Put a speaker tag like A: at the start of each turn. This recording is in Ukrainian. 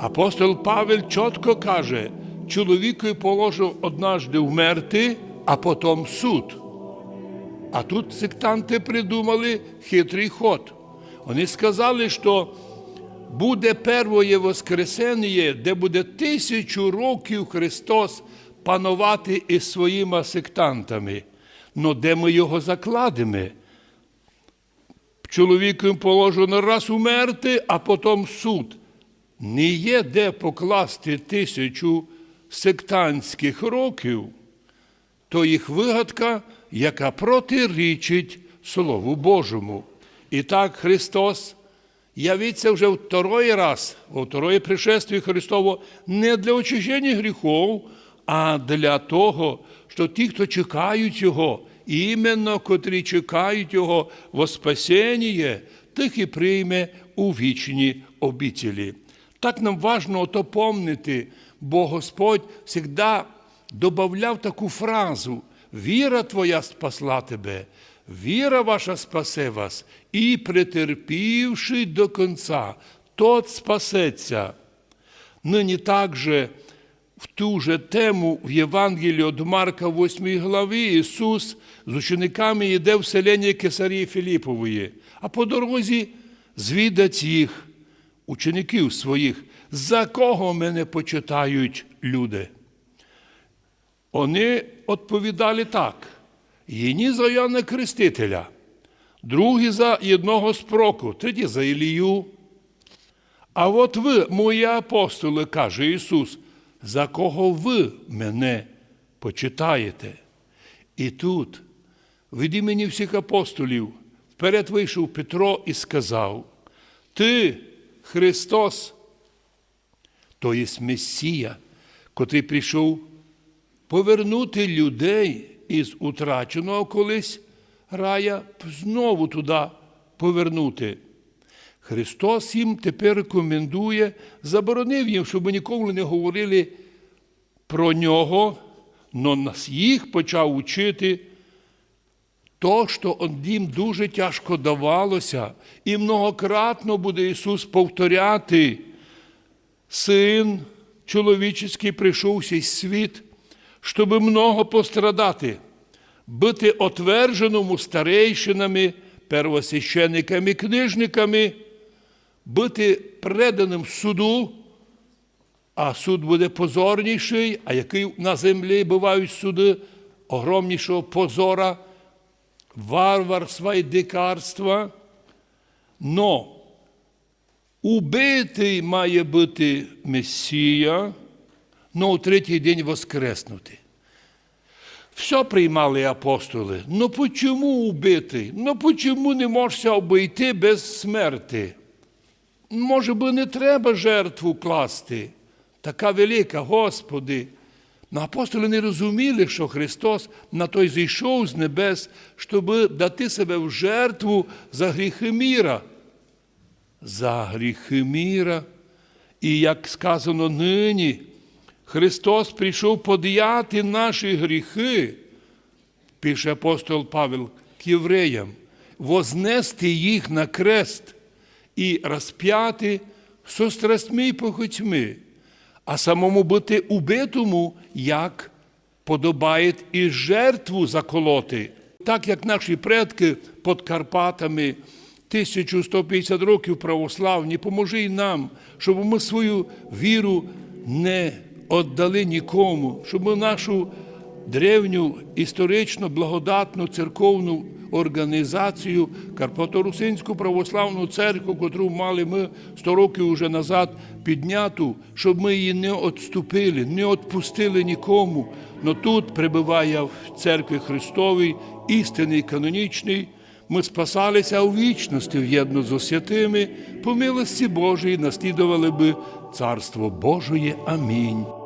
A: Апостол Павел чітко каже, чоловікові положив однажды вмерти, а потім суд. А тут сектанти придумали хитрий ход. Вони сказали, що буде перше Воскресення, де буде тисячу років Христос панувати із своїми сектантами. Но де ми його закладемо? Чоловікові положено раз умерти, а потім суд. Не є де покласти тисячу сектантських років, то їх вигадка, яка протирічить Слову Божому. І так Христос явиться вже второй раз, во второе пришествие Христово, не для очищення гріхов, а для того, що ті, хто чекають Його, іменно котрі чекають Його во спасіння, тих і прийме у вічні обітелі. Так нам важно ото помнити, бо Господь завжди додавав таку фразу: віра твоя спасла тебе, віра ваша спасе вас, і претерпівши до кінця, тот спасеться. Нині також в ту же тему в Євангелії від Марка 8 главі Ісус з учениками йде в селення Кесарії Філіпової, а по дорозі звідать їх, учеників своїх, за кого мене почитають люди. Вони відповідали так: єдні за Яна Крестителя, другі за одного з проку, треті за Ілію. А от ви, мої апостоли, каже Ісус, за кого ви мене почитаєте? І тут, від імені всіх апостолів, вперед вийшов Петро і сказав: Ти, Христос, то є Месія, котрий прийшов повернути людей із утраченого колись рая знову туди повернути. Христос їм тепер рекомендує, заборонив їм, щоб ніколи не говорили про нього, але нас їх почав учити то, що їм дуже тяжко давалося, і многократно буде Ісус повторяти. Син чоловічий прийшов в цей світ, щоб много пострадати, бути отвердженому старейшинами, первосвященниками, книжниками, бути преданим суду, а суд буде позорніший, а який на землі бувають суди огромнішого позора, варварства і дикарства. Но убитий має бути Месія, но у третій день воскреснути. Все приймали апостоли. Ну почому убитий? Ну почому не можна обійти без смерти? Може би, не треба жертву класти. Така велика, Господи. Но апостоли не розуміли, що Христос на той зійшов з небес, щоб дати себе в жертву за гріхи міра. За гріхи міра. І як сказано нині, Христос прийшов подіяти наші гріхи, пише апостол Павел к євреям, вознести їх на крест і розп'яти со страстьми і похотьми, а самому бути убитому, як подобає і жертву заколоти. Так як наші предки під Карпатами 1150 років православні, поможи й нам, щоб ми свою віру не віддали нікому, щоб ми нашу древню історично благодатну церковну організацію Карпаторусинську православну церкву, котру мали ми 100 років уже назад підняту, щоб ми її не відступили, не відпустили нікому. Но тут прибуває в церкві Христовій істинний канонічний. Ми спасалися у вічності в'єдно з святими, по милості Божої наслідували би Царство Божої. Амінь.